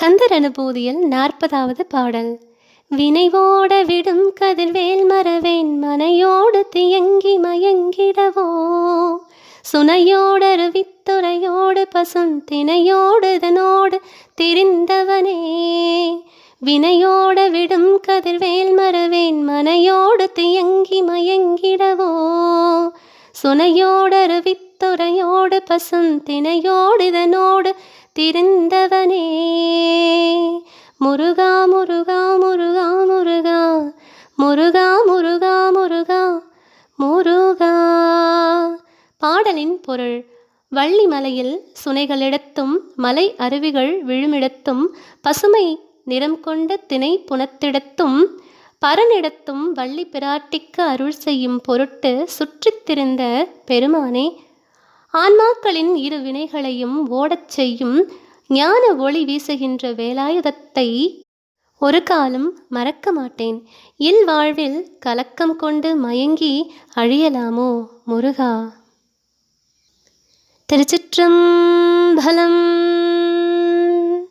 கந்தர் அனுபூதியில் நாற்பதாவது பாடல். வினைவோட விடும் கதிர்வேல் மறவேன் மனையோடு தியங்கி மயங்கிடவோ? சுனையோடு அருவித்துறையோடு பசும் தினையோடு இதனோடு திரிந்தவனே? வினையோட விடும் கதிர்வேல் மறவேன் மனையோடு தியங்கி மயங்கிடவோ? சுனையோடு அருவித்துறையோடு பசும் தினையோடு இதனோடு திருந்தவனே. முருகா முருகா முருகா முருகா. முருகா முருகா முருகா. முருகா. பாடலின் பொருள் வள்ளிமலையில் சுனைகளிடத்தும் மலை அருவிகள் விழுமிடத்தும் பசுமை நிறம் கொண்ட திணை புனத்திடத்தும் பரனிடத்தும் வள்ளி பிராட்டிக்கு அருள் செய்யும் பொருட்டு சுற்றித்திருந்த பெருமானே ஆன்மாக்களின் இரு வினைகளையும் ஓடச் செய்யும் ஞான ஒளி வீசுகின்ற வேலாயுதத்தை ஒரு காலம் மறக்க மாட்டேன். இல் வாழ்வில் கலக்கம் கொண்டு மயங்கி அழியலாமோ முருகா? திருச்சிற்றம்பலம்